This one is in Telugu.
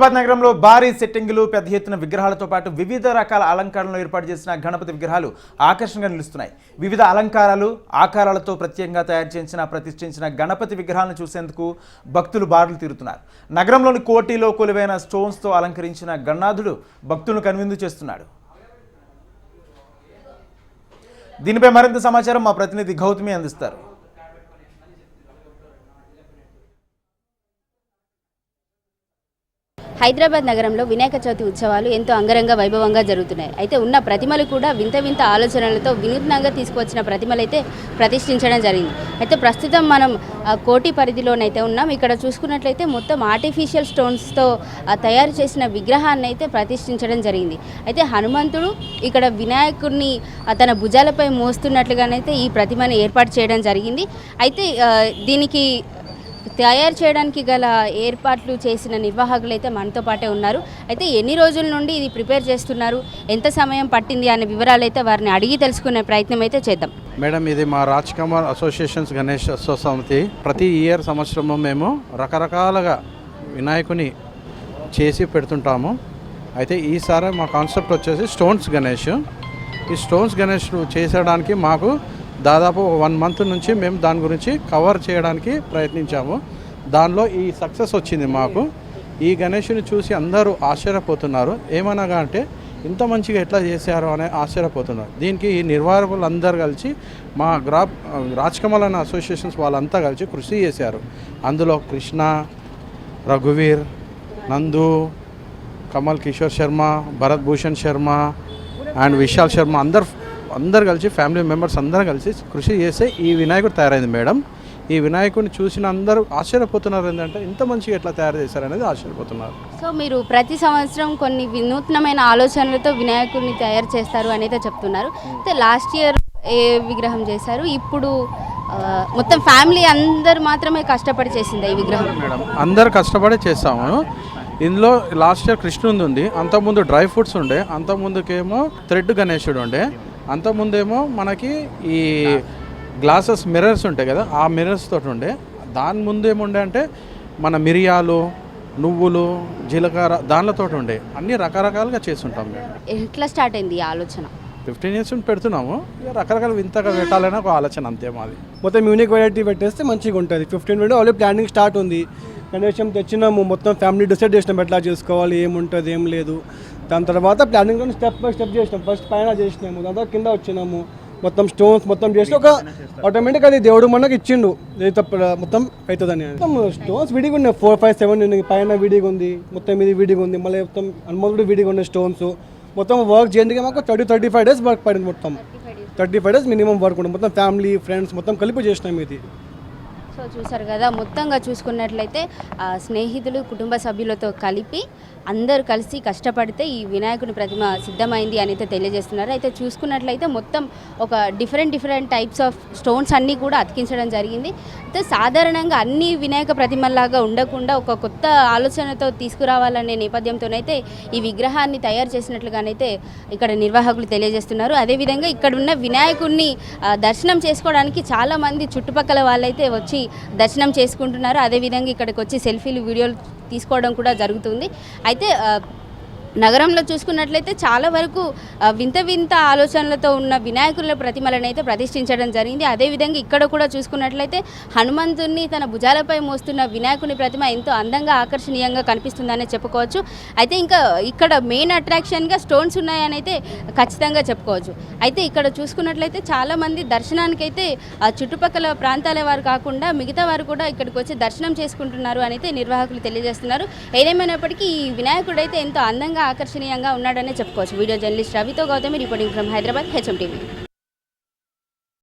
హైదరాబాద్ నగరంలో భారీ సెట్టింగులు పెద్ద ఎత్తున విగ్రహాలతో పాటు వివిధ రకాల అలంకరణలు ఏర్పాటు చేసిన గణపతి విగ్రహాలు ఆకర్షణగా నిలుస్తున్నాయి. వివిధ అలంకారాలు ఆకారాలతో ప్రత్యేకంగా తయారు చేసిన ప్రతిష్ఠించిన గణపతి విగ్రహాలను చూసేందుకు భక్తులు బారులు తీరుతున్నారు. నగరంలోని కోటిలో కొలువైన స్టోన్స్తో అలంకరించిన గణనాథుడు భక్తులను కనువిందు చేస్తున్నాడు. దీనిపై మరింత సమాచారం మా ప్రతినిధి గౌతమి అందిస్తారు. హైదరాబాద్ నగరంలో వినాయక చవితి ఉత్సవాలు ఎంతో అంగరంగ వైభవంగా జరుగుతున్నాయి. అయితే ఉన్న ప్రతిమలు కూడా వింత వింత ఆలోచనలతో వినూత్నంగా తీసుకువచ్చిన ప్రతిమలు అయితే ప్రతిష్ఠించడం జరిగింది. అయితే ప్రస్తుతం మనం కోటి పరిధిలోనైతే ఉన్నాం. ఇక్కడ చూసుకున్నట్లయితే మొత్తం ఆర్టిఫిషియల్ స్టోన్స్తో తయారు చేసిన విగ్రహాన్ని అయితే ప్రతిష్ఠించడం జరిగింది. అయితే హనుమంతుడు ఇక్కడ వినాయకుడిని తన భుజాలపై మోస్తున్నట్లుగానైతే ఈ ప్రతిమని ఏర్పాటు చేయడం జరిగింది. అయితే దీనికి తయారు చేయడానికి గల ఏర్పాట్లు చేసిన నిర్వాహకులు అయితే మనతో పాటే ఉన్నారు. అయితే ఎన్ని రోజుల నుండి ఇది ప్రిపేర్ చేస్తున్నారు? ఎంత సమయం పట్టింది? అనే వివరాలు అయితే వారిని అడిగి తెలుసుకునే ప్రయత్నం అయితే చేద్దాం. మేడం ఇది మా రాజ్ కుమార్ అసోసియేషన్స్ గణేష్ సమితి ప్రతి ఇయర్ సంవత్సరము మేము రకరకాలుగా వినాయకుని చేసి పెడుతుంటాము. అయితే ఈసారి మా కాన్సెప్ట్ వచ్చేసి స్టోన్స్ గణేష్. ఈ స్టోన్స్ గణేష్ చేసేయడానికి మాకు దాదాపు వన్ మంత్ నుంచి మేము దాని గురించి కవర్ చేయడానికి ప్రయత్నించాము. దానిలో ఈ సక్సెస్ వచ్చింది మాకు. ఈ గణేషుని చూసి అందరూ ఆశ్చర్యపోతున్నారు. ఏమనగా అంటే ఇంత మంచిగా ఎట్లా చేశారు అని ఆశ్చర్యపోతున్నారు. దీనికి ఈ నిర్వాహకులు అందరు కలిసి మా గ్రా రాజకమల్ అనే అసోసియేషన్స్ వాళ్ళంతా కలిసి కృషి చేశారు. అందులో కృష్ణ రఘువీర్ నందు కమల్ కిషోర్ శర్మ భరత్ భూషణ్ శర్మ అండ్ విశాల్ శర్మ అందరు అందరు కలిసి ఫ్యామిలీ మెంబర్స్ అందరం కలిసి కృషి చేస్తే ఈ వినాయకుడు తయారైంది మేడం. ఈ వినాయకుడిని చూసిన అందరూ ఆశ్చర్యపోతున్నారు ఏంటంటే ఇంత మంచిగా ఎట్లా తయారు చేశారనేది ఆశ్చర్యపోతున్నారు. సో మీరు ప్రతి సంవత్సరం కొన్ని వినూత్నమైన ఆలోచనలతో వినాయకుడిని తయారు చేస్తారు అనేది చెప్తున్నారు. అయితే లాస్ట్ ఇయర్ ఏ విగ్రహం చేశారు? ఇప్పుడు మొత్తం ఫ్యామిలీ అందరు మాత్రమే కష్టపడి చేసింది ఈ విగ్రహం? మేడం. అందరు కష్టపడి చేస్తాము ఇందులో లాస్ట్ ఇయర్ కృష్ణుంది ఉంది. అంతకుముందు డ్రై ఫ్రూట్స్ ఉండే అంతకుముందుకేమో థ్రెడ్ గణేశుడు ఉండే. అంతకుముందేమో మనకి ఈ గ్లాసెస్ మిర్రర్స్ ఉంటాయి కదా ఆ మిర్రర్స్ తోటి ఉండే. దాని ముందేముండే అంటే మన మిరియాలు నువ్వులు జీలకర్ర దానిలతో ఉండే. అన్ని రకరకాలుగా చేస్తుంటాం మేము. ఎట్లా స్టార్ట్ అయింది ఈ ఆలోచన? ఫిఫ్టీన్ ఇయర్స్ నుండి పెడుతున్నాము. ఇక రకరకాల వింతగా పెట్టాలని ఒక ఆలోచన అంతే మాది. మొత్తం యూనిక్ వెరైటీ పెట్టేస్తే మంచిగా ఉంటుంది. ఫిఫ్టీన్ నుండి ఆల్రెడీ ప్లానింగ్ స్టార్ట్ ఉంది. గణేశం తెచ్చినాము మొత్తం ఫ్యామిలీ డిసైడ్ చేసినాం ఎట్లా చేసుకోవాలి ఏముంటుంది ఏం లేదు. దాని తర్వాత ప్లానింగ్లో స్టెప్ బై స్టెప్ చేసినాం. ఫస్ట్ పైన చేసినాము దాని తర్వాత కింద వచ్చినాము. మొత్తం స్టోన్స్ మొత్తం చేసి ఒక ఆటోమేటిక్ అది దేవుడు మనకి ఇచ్చిండు. మొత్తం అవుతుందని మొత్తం స్టోన్స్ విడిగా ఉన్నాయి. ఫోర్ ఫైవ్ సెవెన్ ఉన్నాయి. పైన విడిగా ఉంది. మొత్తం ఇది విడిగా ఉంది. మళ్ళీ మొత్తం హనుమంతుడు విడిగా ఉన్నాయి స్టోన్స్ మొత్తం వర్క్ చేయడానికి మాకు thirty thirty five days work పడింది మొత్తం. Thirty five days minimum work ఉంటుంది మొత్తం ఫ్యామిలీ ఫ్రెండ్స్ మొత్తం కలిపి చేసినాం ఇది. సో చూసారు కదా మొత్తంగా చూసుకున్నట్లయితే స్నేహితులు కుటుంబ సభ్యులతో కలిపి అందరూ కలిసి కష్టపడితే ఈ వినాయకుని ప్రతిమ సిద్ధమైంది అని అయితే తెలియజేస్తున్నారు. అయితే చూసుకున్నట్లయితే మొత్తం ఒక different different types of stones అన్నీ కూడా అతికించడం జరిగింది. అయితే సాధారణంగా అన్ని వినాయక ప్రతిమల్లాగా ఉండకుండా ఒక కొత్త ఆలోచనతో తీసుకురావాలనే నేపథ్యంతోనైతే ఈ విగ్రహాన్ని తయారు చేసినట్లుగానైతే ఇక్కడ నిర్వాహకులు తెలియజేస్తున్నారు. అదేవిధంగా ఇక్కడ ఉన్న వినాయకుడిని దర్శనం చేసుకోవడానికి చాలామంది చుట్టుపక్కల వాళ్ళైతే వచ్చి దర్శనం చేసుకుంటున్నారు. అదేవిధంగా ఇక్కడికి వచ్చి సెల్ఫీలు వీడియోలు తీసుకోవడం కూడా జరుగుతుంది. అయితే నగరంలో చూసుకున్నట్లయితే చాలా వరకు వింత వింత ఆలోచనలతో ఉన్న వినాయకుల ప్రతిమలను అయితే ప్రతిష్ఠించడం జరిగింది. అదేవిధంగా ఇక్కడ కూడా చూసుకున్నట్లయితే హనుమంతుని తన భుజాలపై మోస్తున్న వినాయకుని ప్రతిమ ఎంతో అందంగా ఆకర్షణీయంగా కనిపిస్తుందనే చెప్పుకోవచ్చు. అయితే ఇంకా ఇక్కడ మెయిన్ అట్రాక్షన్గా స్టోన్స్ ఉన్నాయని అయితే ఖచ్చితంగా చెప్పుకోవచ్చు. అయితే ఇక్కడ చూసుకున్నట్లయితే చాలామంది దర్శనానికి అయితే ఆ చుట్టుపక్కల ప్రాంతాల వారు కాకుండా మిగతా వారు కూడా ఇక్కడికి వచ్చి దర్శనం చేసుకుంటున్నారు అని అయితే నిర్వాహకులు తెలియజేస్తున్నారు. ఏదేమైనప్పటికీ ఈ వినాయకుడు అయితే ఎంతో అందంగా ఆకర్షణీయంగా ఉన్నాడనే చెప్పుకోవచ్చు. వీడియో జర్నలిస్ట్ రవితో Gautami reporting from Hyderabad HM TV.